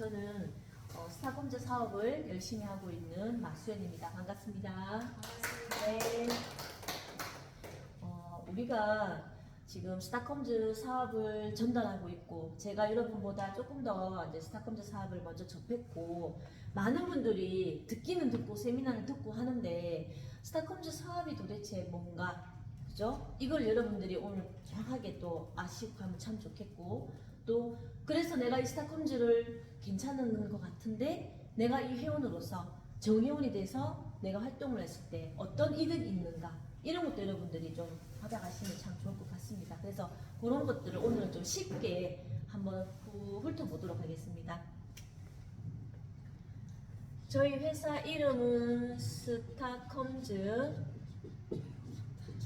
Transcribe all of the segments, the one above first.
저는 어, 스타컴즈 사업을 열심히 하고 있는 마수연입니다. 반갑습니다. 네. 어, 우리가 지금 스타컴즈 사업을 전달하고 있고 제가 여러분보다 조금 더 이제 스타컴즈 사업을 먼저 접했고 많은 분들이 듣기는 듣고 세미나는 듣고 하는데 스타컴즈 사업이 도대체 뭔가 그죠? 이걸 여러분들이 오늘 정확하게 또 아시고 하면 참 좋겠고 또 그래서 내가 이 스타컴즈를 괜찮은 것 같은데 내가 이 회원으로서 정회원이 돼서 내가 활동을 했을 때 어떤 이득이 있는가 이런 것도 여러분들이 좀 받아가시면 참 좋을 것 같습니다. 그래서 그런 것들을 오늘은 좀 쉽게 한번 후- 훑어보도록 하겠습니다. 저희 회사 이름은 스타컴즈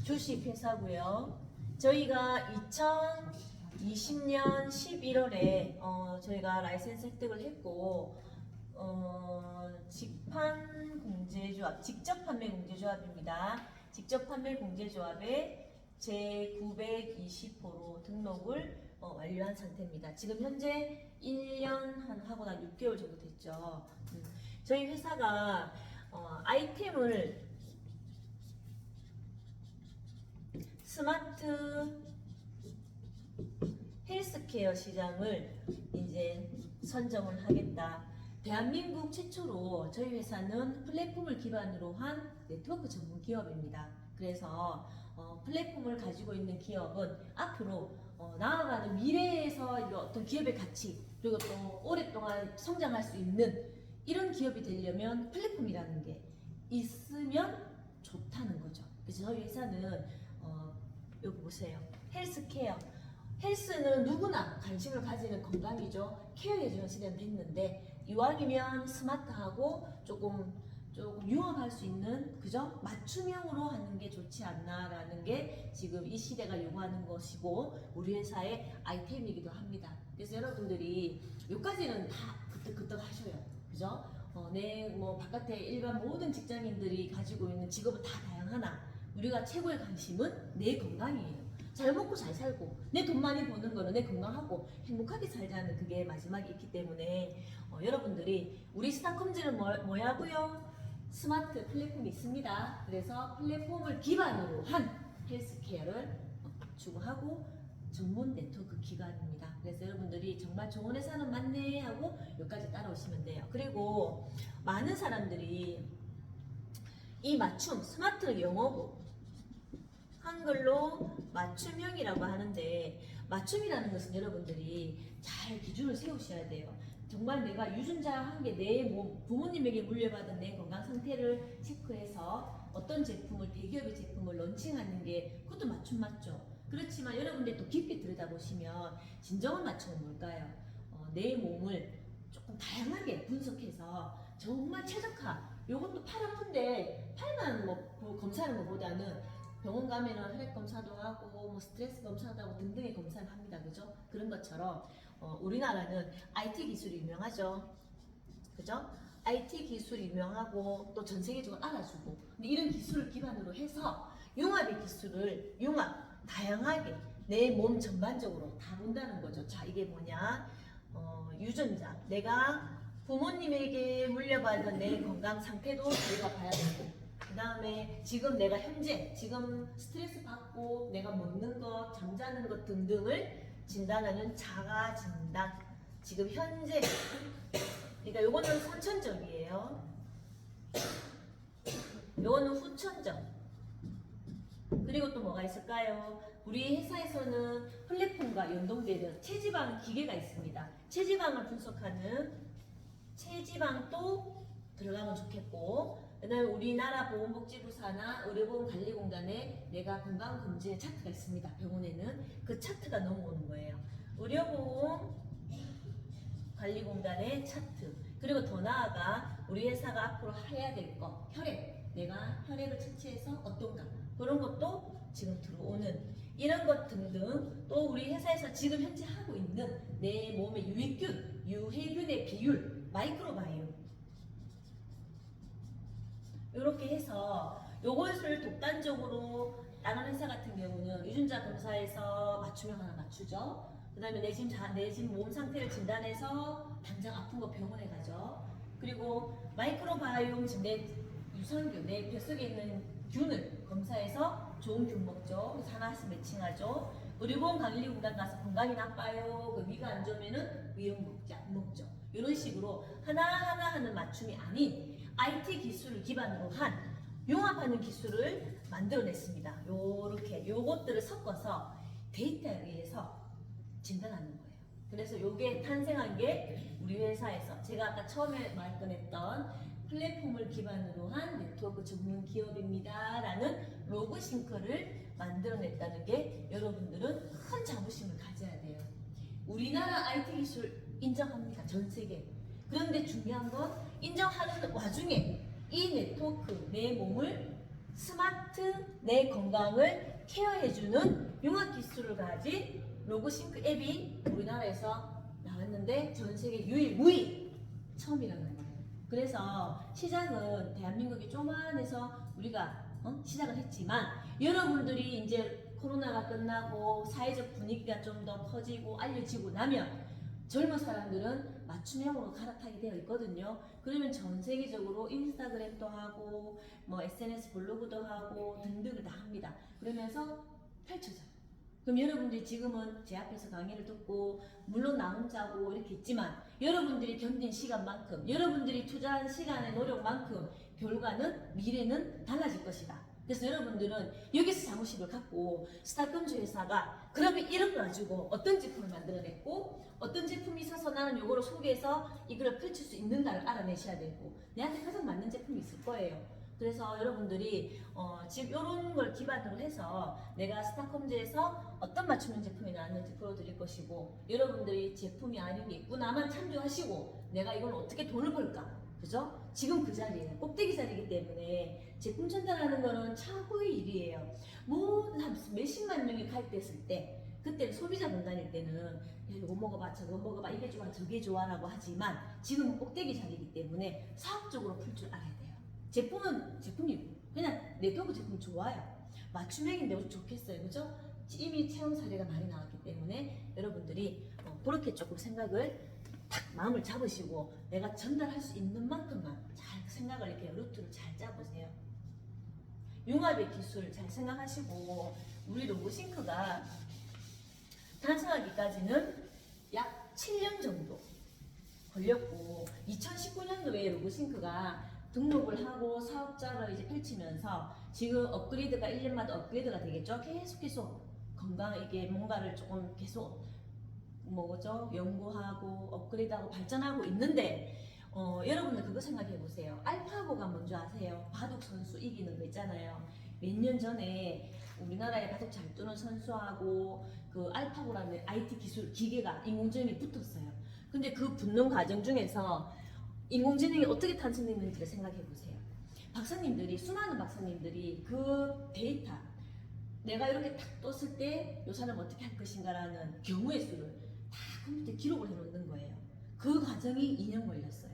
주식 회사고요. 저희가 2020년 11월에 어, 저희가 라이센스 획득을 했고 어, 직판 공제조합, 직접 판매 공제조합입니다. 직접 판매 공제조합에 제 920호로 등록을 어, 완료한 상태입니다. 지금 현재 1년 한 하고 난 6개월 정도 됐죠. 음, 저희 회사가 어, 아이템을 스마트 헬스케어 시장을 이제 선정을 하겠다. 대한민국 최초로 저희 회사는 플랫폼을 기반으로 한 네트워크 전문 기업입니다. 그래서 어, 플랫폼을 가지고 있는 기업은 앞으로 어, 나아가는 미래에서 이 어떤 기업의 가치 그리고 또 오랫동안 성장할 수 있는 이런 기업이 되려면 플랫폼이라는 게 있으면 좋다는 거죠. 그래서 저희 회사는 어, 여기 보세요. 헬스케어. 헬스는 누구나 관심을 가지는 건강이죠. 케어해주는 시대는 됐는데 이왕이면 스마트하고 조금 조금 융합할 수 있는 그죠? 맞춤형으로 하는 게 좋지 않나라는 게 지금 이 시대가 요구하는 것이고 우리 회사의 아이템이기도 합니다. 그래서 여러분들이 여기까지는 다 그때그때 하셔요. 그죠? 어, 내뭐 바깥에 일반 모든 직장인들이 가지고 있는 직업은 다 다양하나 우리가 최고의 관심은 내 건강이에요. 잘 먹고 잘 살고 내 돈 많이 버는 거는 내 건강하고 행복하게 살자는 그게 마지막에 있기 때문에 어, 여러분들이 우리 스타컴즈는 뭐, 뭐야고요? 스마트 플랫폼이 있습니다. 그래서 플랫폼을 기반으로 한 헬스케어를 추구하고 전문 네트워크 기관입니다. 그래서 여러분들이 정말 좋은 회사는 맞네 하고 여기까지 따라오시면 돼요. 그리고 많은 사람들이 이 맞춤 스마트 영어고 한글로 맞춤형이라고 하는데 맞춤이라는 것은 여러분들이 잘 기준을 세우셔야 돼요. 정말 내가 유전자 한개내 몸, 부모님에게 물려받은 내 건강 상태를 체크해서 어떤 제품을 대기업의 제품을 런칭하는 게 그것도 맞춤 맞죠. 그렇지만 여러분들 또 깊게 들여다보시면 진정한 맞춤은 뭘까요? 어, 내 몸을 조금 다양하게 분석해서 정말 최적화. 요것도 팔 아픈데 팔만 뭐 보- 검사하는 것보다는 병원 가면은 혈액 검사도 하고 뭐 스트레스 검사도 하고 등등의 검사를 합니다. 그죠? 그런 것처럼 어, 우리나라는 IT 기술이 유명하죠. 그죠? IT 기술이 유명하고 또 전 세계적으로 알아주고 근데 이런 기술을 기반으로 해서 융합의 기술을 융합 다양하게 내 몸 전반적으로 다 본다는 거죠. 자 이게 뭐냐? 어, 유전자 내가 부모님에게 물려받은 내 건강 상태도 저희가 봐야 되고 그 다음에 지금 내가 현재 지금 스트레스 받고 내가 먹는 것 잠자는 것 등등을 진단하는 자가 진단 지금 현재 그러니까 요거는 선천적이에요 요거는 후천적 그리고 또 뭐가 있을까요? 우리 회사에서는 플랫폼과 연동되는 체지방 기계가 있습니다. 체지방을 분석하는 체지방도 들어가면 좋겠고 그다음에 우리나라 보건복지부사나 의료보험관리공단에 내가 건강검진 차트가 있습니다. 병원에는 그 차트가 넘어오는 거예요. 의료보험 관리공단의 차트 그리고 더 나아가 우리 회사가 앞으로 해야 될 거 혈액 내가 혈액을 채취해서 어떤가 그런 것도 지금 들어오는 이런 것 등등 또 우리 회사에서 지금 현재 하고 있는 내 몸의 유익균 유해균의 비율 마이크로바이옴 이렇게 해서 요것을 독단적으로 다른 회사 같은 경우는 유전자 검사에서 맞춤형 하나 맞추죠. 그 다음에 내 지금 자, 내 지금 몸 상태를 진단해서 당장 아픈 거 병원에 가죠. 그리고 마이크로바이옴 지금 내 유산균 내 뱃속에 있는 균을 검사해서 좋은 균 먹죠. 하나씩 매칭하죠. 의료보험 관리공단 가서 건강이 나빠요. 그 위가 안 좋으면은 위험 먹자 먹죠. 이런 식으로 하나하나 하는 맞춤이 아닌 IT 기술을 기반으로 한 융합하는 기술을 만들어냈습니다. 요렇게 요것들을 섞어서 데이터에 의해서 진단하는 거예요. 그래서 요게 탄생한 게 우리 회사에서 제가 아까 처음에 말 꺼냈던 플랫폼을 기반으로 한 네트워크 전문 기업입니다 라는 로고 싱크를 만들어냈다는 게 여러분들은 큰 자부심을 가져야 돼요. 우리나라 IT 기술 인정합니다. 전 세계. 그런데 중요한 건 인정하는 와중에 이 네트워크 내 몸을 스마트 내 건강을 케어해주는 융합 기술을 가진 로고싱크 앱이 우리나라에서 나왔는데 전 세계 유일무이 처음이라는 거예요. 그래서 시장은 대한민국이 조만해서 우리가 어? 시작을 했지만 여러분들이 이제 코로나가 끝나고 사회적 분위기가 좀 더 커지고 알려지고 나면 젊은 사람들은 맞춤형으로 갈아타게 되어 있거든요. 그러면 전 세계적으로 인스타그램도 하고 뭐 SNS 블로그도 하고 등등을 다 합니다. 그러면서 펼쳐져요. 그럼 여러분들이 지금은 제 앞에서 강의를 듣고 물론 나 혼자고 이렇게 있지만 여러분들이 견딘 시간만큼 여러분들이 투자한 시간의 노력만큼 결과는 미래는 달라질 것이다. 그래서 여러분들은 여기서 자부심을 갖고 스타컴주 회사가 그러면 이런 걸 가지고 어떤 제품을 만들어냈고 어떤 제품이 있어서 나는 요거를 소개해서 이걸 펼칠 수 있는가를 알아내셔야 되고 내한테 가장 맞는 제품이 있을 거예요. 그래서 여러분들이 어, 지금 이런 걸 기반으로 해서 내가 스타컴즈에서 어떤 맞춤형 제품이 나왔는지 보여드릴 것이고 여러분들이 제품이 아닌 게 있구나만 참조하시고 내가 이걸 어떻게 돈을 벌까 그죠? 지금 그 자리에 꼭대기 자리이기 때문에 제품 전달하는 거는 차후의 일이에요. 모든 한 몇십만 명이 가입됐을 때 그때 소비자 분단일 때는 야, 이거 먹어봐 저거 먹어봐 이게 좋아 저게 좋아라고 하지만 지금은 꼭대기 자리이기 때문에 사업적으로 풀 줄 알아야 돼요. 제품은 제품이고 그냥 네트워크 제품 좋아요. 맞춤형인데 좋겠어요. 그죠? 이미 체험 사례가 많이 나왔기 때문에 여러분들이 어, 그렇게 조금 생각을 딱 마음을 잡으시고 내가 전달할 수 있는 만큼만 잘 생각을 이렇게 루트를 잘 짜보세요. 융합의 기술을 잘 생각하시고 우리 로보싱크가 탄생하기까지는 약 7년 정도 걸렸고 2019년도에 로보싱크가 등록을 하고 사업자를 이제 펼치면서 지금 업그레이드가 1년마다 업그레이드가 되겠죠. 계속 계속 건강 이게 뭔가를 조금 계속 뭐죠 연구하고 업그레이드하고 발전하고 있는데 어, 여러분들 그거 생각해 보세요. 알파고가 뭔지 아세요? 바둑 선수 이기는 거 있잖아요. 몇 년 전에 우리나라에 바둑 잘 두는 선수하고 그 알파고라는 IT 기술 기계가 인공지능이 붙었어요. 근데 그 붙는 과정 중에서 인공지능이 어떻게 탄생됐는지를 생각해 보세요. 박사님들이 수많은 박사님들이 그 데이터 내가 이렇게 탁 떴을 때 이 사람 어떻게 할 것인가라는 경우의 수를 다 컴퓨터에 기록을 해놓는 거예요. 그 과정이 2년 걸렸어요.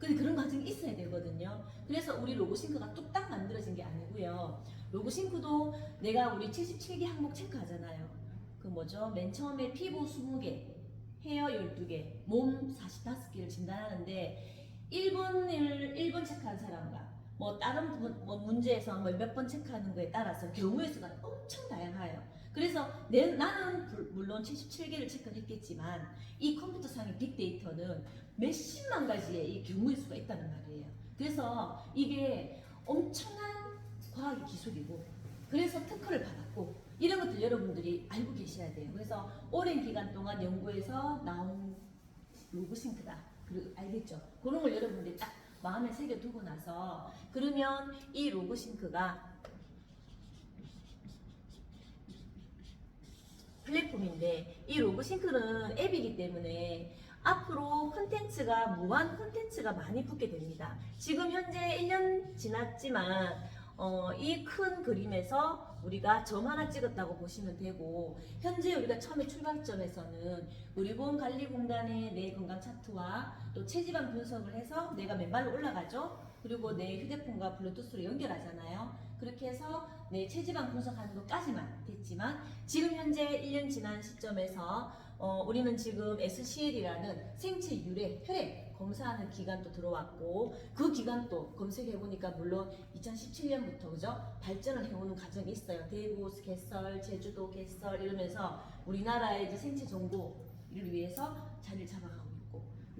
근데 그런 과정이 있어야 되거든요. 그래서 우리 로고싱크가 뚝딱 만들어진 게 아니고요. 로고싱크도 내가 우리 77개 항목 체크하잖아요. 그 뭐죠? 맨 처음에 피부 20개, 헤어 12개, 몸 45개를 진단하는데 1번을 1번 체크한 사람과 뭐 다른 부- 뭐 문제에서 뭐몇번 체크하는 거에 따라서 경우의 수가 엄청 다양해요. 그래서 내, 나는 불- 물론 77개를 체크를 했겠지만 이 컴퓨터상의 빅데이터는 몇십만 가지의 이 경우의 수가 있다는 말이에요. 그래서 이게 엄청난 과학의 기술이고 그래서 특허를 받았고 이런 것들 여러분들이 알고 계셔야 돼요. 그래서 오랜 기간 동안 연구해서 나온 로그싱크다. 그리고 알겠죠? 그런 걸 여러분들이 딱 마음에 새겨두고 나서 그러면 이 로그싱크가 플랫폼인데 이 로그싱크는 앱이기 때문에 앞으로 콘텐츠가 무한 콘텐츠가 많이 붙게 됩니다. 지금 현재 1년 지났지만 어, 이 큰 그림에서 우리가 점 하나 찍었다고 보시면 되고 현재 우리가 처음에 출발점에서는 의료보험관리공단의 내 건강 차트와 또 체지방 분석을 해서 내가 맨발로 올라가죠. 그리고 내 휴대폰과 블루투스로 연결하잖아요. 그렇게 해서 내 체지방 분석하는 것까지만 됐지만 지금 현재 1년 지난 시점에서 어, 우리는 지금 SCL이라는 생체 유래 혈액 검사하는 기간도 들어왔고 그 기간도 검색해 보니까 물론 2017년부터 그죠 발전을 해오는 과정이 있어요. 대구 개설, 제주도 개설 이러면서 우리나라의 이제 생체 정보를 위해서 자리를 잡아가고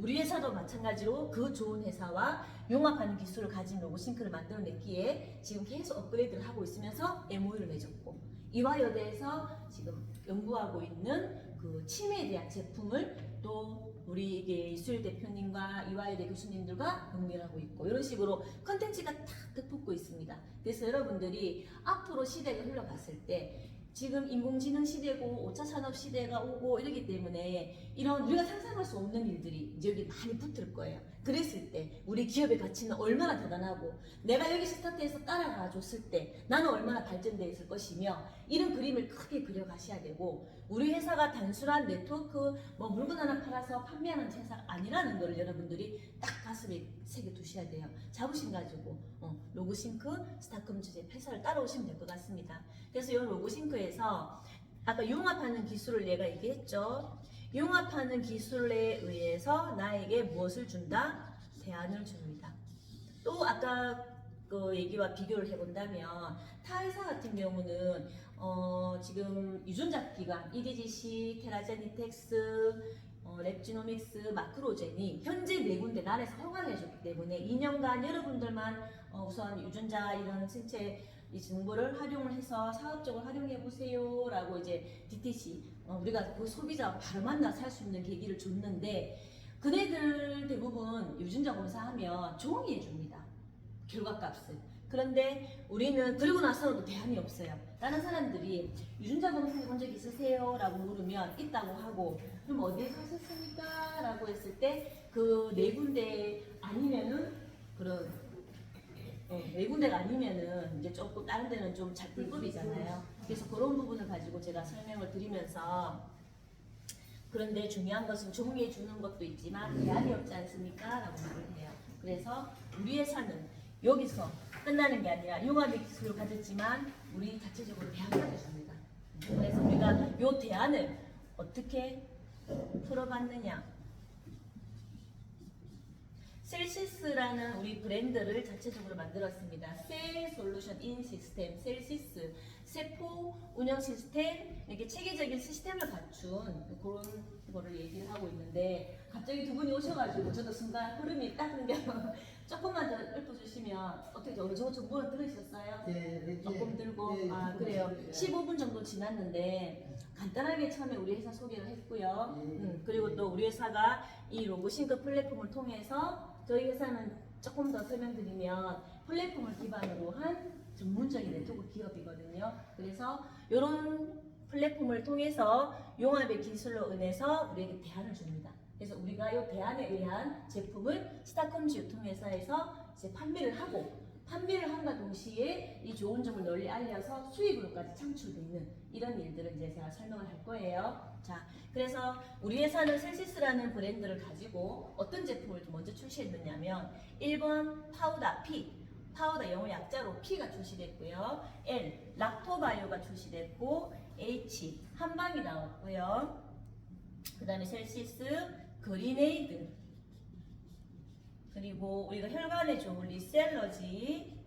우리 회사도 마찬가지로 그 좋은 회사와 융합하는 기술을 가진 로보싱크를 만들어냈기에 지금 계속 업그레이드를 하고 있으면서 MOU를 맺었고 이화여대에서 지금 연구하고 있는 그 치매에 대한 제품을 또 우리 이수일 대표님과 이화여대 교수님들과 연구하고 있고 이런 식으로 컨텐츠가 탁 끝붙고 있습니다. 그래서 여러분들이 앞으로 시대가 흘러갔을 때 지금 인공지능 시대고 5차 산업 시대가 오고 이러기 때문에 이런 우리가 상상할 수 없는 일들이 이제 여기 많이 붙을 거예요. 그랬을 때 우리 기업의 가치는 얼마나 대단하고 내가 여기 스타트에서 따라가 줬을 때 나는 얼마나 발전되어 있을 것이며 이런 그림을 크게 그려가셔야 되고 우리 회사가 단순한 네트워크 뭐 물건 하나 팔아서 판매하는 회사가 아니라는 걸 여러분들이 딱 가슴에 새겨 두셔야 돼요. 자부심 가지고 어, 로고싱크 스타컴 주제 회사를 따라오시면 될 것 같습니다. 그래서 이 로고싱크에서 아까 융합하는 기술을 내가 얘기했죠. 융합하는 기술에 의해서 나에게 무엇을 준다? 대안을 줍니다. 또 아까 그 얘기와 비교를 해본다면 타 회사 같은 경우는 어 지금 유전자 기관 EDGC, 테라제니텍스, 어, 랩지노믹스, 마크로젠이 현재 네 군데 나라에서 허가를 해줬기 때문에 2년간 여러분들만 어, 우선 유전자 이런 생체 이 정보를 활용을 해서 사업적으로 활용해 보세요 라고 이제 DTC 어, 우리가 그 소비자 바로 만나서 할수 있는 계기를 줬는데 그네들 대부분 유전자 검사하면 종이 해 줍니다. 결과값을 그런데 우리는 그러고 나서도 대안이 없어요 다른 사람들이 유전자 검사 해본 적 있으세요? 라고 물으면 있다고 하고 그럼 어디에 가셨습니까? 라고 했을 때 그 네 군데 아니면은 그런 어, 네 군데가 아니면은 이제 조금 다른 데는 좀잘 불법이잖아요. 그래서 그런 부분을 가지고 제가 설명을 드리면서 그런데 중요한 것은 종이에 주는 것도 있지만 대안이 없지 않습니까? 라고 말을 해요. 그래서 우리 회사는 여기서 끝나는 게 아니라 융합의 기술을 가졌지만 우리 자체적으로 대안을 줍니다. 그래서 우리가 이 대안을 어떻게 풀어봤느냐 셀시스라는 우리 브랜드를 자체적으로 만들었습니다. 셀 솔루션 인 시스템, 셀시스, 세포 운영 시스템, 이렇게 체계적인 시스템을 갖춘 그런 거를 얘기를 하고 있는데 갑자기 두 분이 오셔가지고 저도 순간 흐름이 딱 끊겨 조금만 더 읊어주시면 어떻게 어느 정도 정보를 들으셨어요? 예, 조금 들고 예, 아 예, 그래요. 예. 15분 정도 지났는데 간단하게 처음에 우리 회사 소개를 했고요. 예. 음, 그리고 또 우리 회사가 이 로고싱크 플랫폼을 통해서 저희 회사는 조금 더 설명드리면 플랫폼을 기반으로 한 전문적인 네트워크 기업이거든요. 그래서 이런 플랫폼을 통해서 용합의 기술로 인해서 우리에게 대안을 줍니다. 그래서 우리가 이 대안에 의한 제품을 스타컴즈 유통회사에서 이제 판매를 하고 판매를 한과 동시에 이 좋은 점을 널리 알려서 수익으로까지 창출되는 이런 일들을 이제 제가 설명을 할 거예요. 자, 그래서 우리 회사는 셀시스라는 브랜드를 가지고 어떤 제품을 먼저 출시했느냐면 1번 파우다 P 파우더 영어 약자로 P가 출시됐고요. L 락토바이오가 출시됐고 H 한방이 나왔고요. 그 다음에 셀시스 그린에이드 그리고 우리가 혈관에 좋은 리셀러지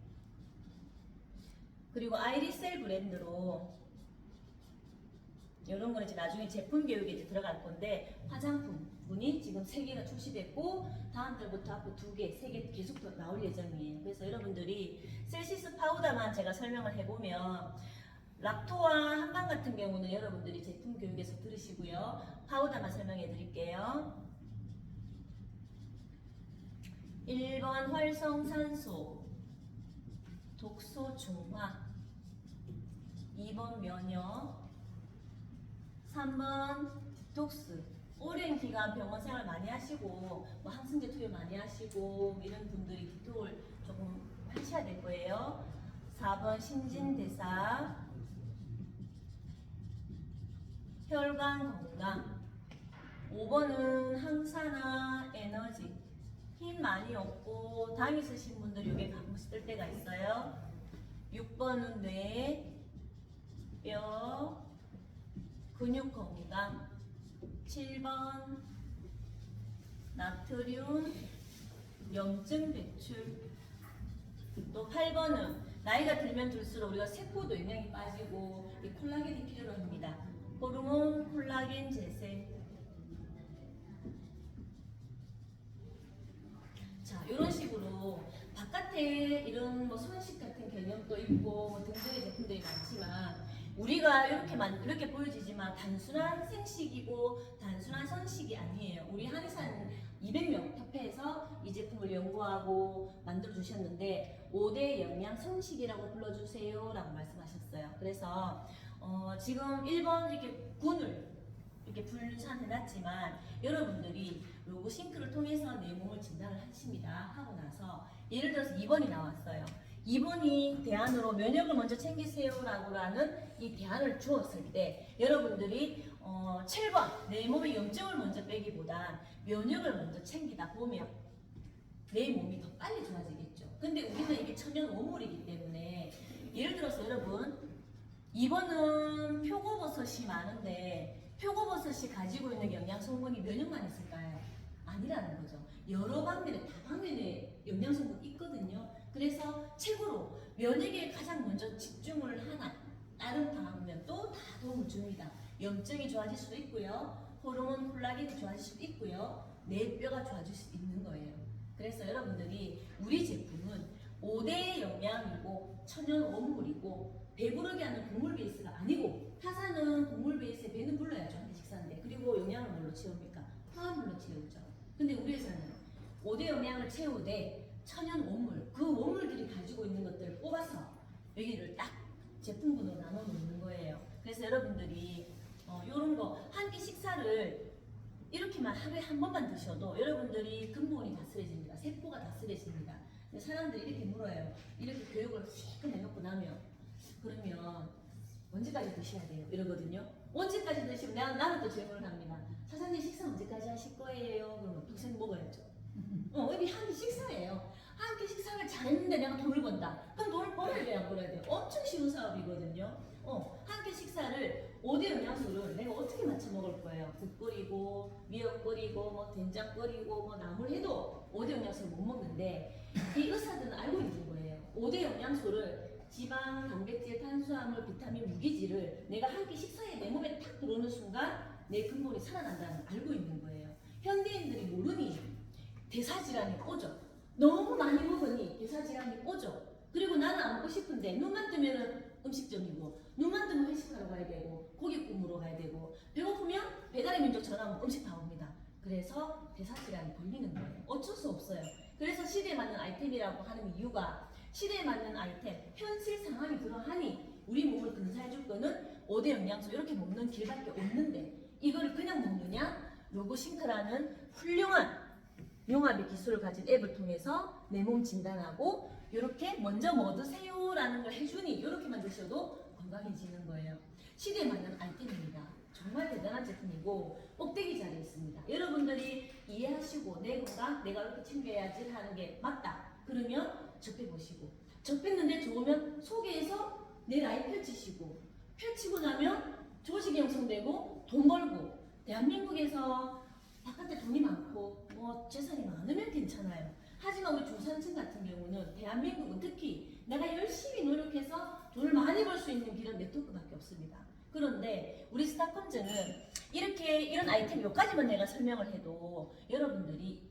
그리고 아이리셀 브랜드로 이런 거는 이제 나중에 제품 교육에 이제 들어갈 건데 화장품 분이 지금 세 개가 출시됐고 다음 달부터 앞으로 두 개, 세 개 계속 더 나올 예정이에요. 그래서 여러분들이 셀시스 파우더만 제가 설명을 해보면 락토와 한방 같은 경우는 여러분들이 제품 교육에서 들으시고요. 파우더만 설명해 드릴게요. 1번 활성산소, 독소 중화, 2번 면역, 3번 디톡스. 오랜 기간 병원 생활 많이 하시고 뭐 항생제 투여 많이 하시고 이런 분들이 디톡을 조금 하셔야 될 거예요. 4번 신진대사, 혈관 건강. 5번은 항산화 에너지. 힘 많이 없고 당 있으신 분들 이게 가끔씩 뜰 때가 있어요. 6번은 뇌, 뼈, 근육 건강. 7번 나트륨 염증 배출 또 8번은 나이가 들면 들수록 우리가 세포도 영양이 빠지고 이 콜라겐이 필요로 합니다. 호르몬 콜라겐 재생 이런 식으로 바깥에 이런 뭐 손식 같은 개념도 있고 뭐 등등의 제품들이 많지만 우리가 이렇게 만 이렇게 보여지지만 단순한 생식이고 단순한 선식이 아니에요. 우리 한의사 200명 협회에서 이 제품을 연구하고 만들어 주셨는데 5대 영양 선식이라고 불러주세요라고 말씀하셨어요. 그래서 어, 지금 1번 이렇게 군을 이렇게 분산해놨지만 여러분들이 로고 싱크를 통해서 내 몸을 진단을 하십니다. 하고 나서 예를 들어서 2번이 나왔어요. 2번이 대안으로 면역을 먼저 챙기세요라고 하는 이 대안을 주었을 때 여러분들이 어, 7번 내 몸의 염증을 먼저 빼기보단 면역을 먼저 챙기다 보면 내 몸이 더 빨리 좋아지겠죠. 근데 우리는 이게 천연 오물이기 때문에 예를 들어서 여러분 2번은 표고버섯이 많은데 표고버섯이 가지고 있는 영양 성분이 면역만 있을까요? 아니라는 거죠. 여러 방면에 다 방면에 영양 성분 있거든요. 그래서 최고로 면역에 가장 먼저 집중을 하나 다른 방면도 다 도움을 줍니다. 염증이 좋아질 수도 있고요. 호르몬 콜라겐이 좋아질 수도 있고요. 내 뼈가 좋아질 수 있는 거예요. 그래서 여러분들이 우리 제품은 5대 영양이고 천연 원물이고 배부르게 하는 곡물 베이스가 아니고 타사는 곡물 베이스에 배는 불러야죠 한끼 식사인데 그리고 영양을 뭘로 채웁니까? 화합물로 채우죠. 근데 우리 회사는 5대 영양을 채우되 천연 원물 그 원물들이 가지고 있는 것들을 뽑아서 여기를 딱 제품군으로 나눠 놓는 거예요. 그래서 여러분들이 어, 이런 거한 끼 식사를 이렇게만 하루에 한 번만 드셔도 여러분들이 근본이 다스려집니다. 세포가 다스려집니다. 사람들이 이렇게 물어요. 이렇게 교육을 씩 해놓고 나면 그러면 언제까지 드셔야 돼요? 이러거든요. 언제까지 드시면 나, 나는 또 질문을 합니다. 사장님 식사 언제까지 하실 거예요? 그러면 평생 먹어야죠. 어, 이게 한끼 식사예요. 한 끼 식사를 잘했는데 내가 돈을 번다. 그럼 돈을 벌어야 돼요, 안 벌어야 돼요? 엄청 쉬운 사업이거든요. 어, 한 끼 식사를 5대 영양소를 내가 어떻게 맞춰 먹을 거예요? 국 끓이고, 미역 끓이고, 뭐 된장 끓이고, 뭐 나물 해도 5대 영양소를 못 먹는데 이 의사들은 알고 있는 거예요. 5대 영양소를 지방, 단백질, 탄수화물, 비타민, 무기질을 내가 한 끼 식사에 내 몸에 탁 들어오는 순간 내 근본이 살아난다는 걸 알고 있는 거예요. 현대인들이 모르니 대사질환이 오죠. 너무 많이 먹으니 대사질환이 오죠. 그리고 나는 안 먹고 싶은데 눈만 뜨면은 음식점이고 눈만 뜨면 회식하러 가야 되고 고기 구우러 가야 되고 배고프면 배달의 민족 전화하면 음식 다 옵니다. 그래서 대사질환이 걸리는 거예요. 어쩔 수 없어요. 그래서 시대에 맞는 아이템이라고 하는 이유가 시대에 맞는 아이템, 현실 상황이 그러하니 우리 몸을 근사해줄 거는 5대 영양소 이렇게 먹는 길밖에 없는데 이걸 그냥 먹느냐? 로고싱크라는 훌륭한 용합의 기술을 가진 앱을 통해서 내 몸 진단하고 이렇게 먼저 뭐 드세요 라는 걸 해주니 이렇게만 드셔도 건강해지는 거예요. 시대에 맞는 아이템입니다. 정말 대단한 제품이고 꼭대기 자리에 있습니다. 여러분들이 이해하시고 내 건강 내가 이렇게 챙겨야지 하는 게 맞다. 그러면 접해보시고 접했는데 좋으면 소개해서 내 라인 펼치시고 펼치고 나면 조직이 형성되고 돈 벌고 대한민국에서 바깥에 돈이 많고 뭐 재산이 많으면 괜찮아요. 하지만 우리 중산층 같은 경우는 대한민국은 특히 내가 열심히 노력해서 돈을 많이 벌 수 있는 길은 네트워크밖에 없습니다. 그런데 우리 스타컴즈는 이렇게 이런 아이템 몇 가지만 내가 설명을 해도 여러분들이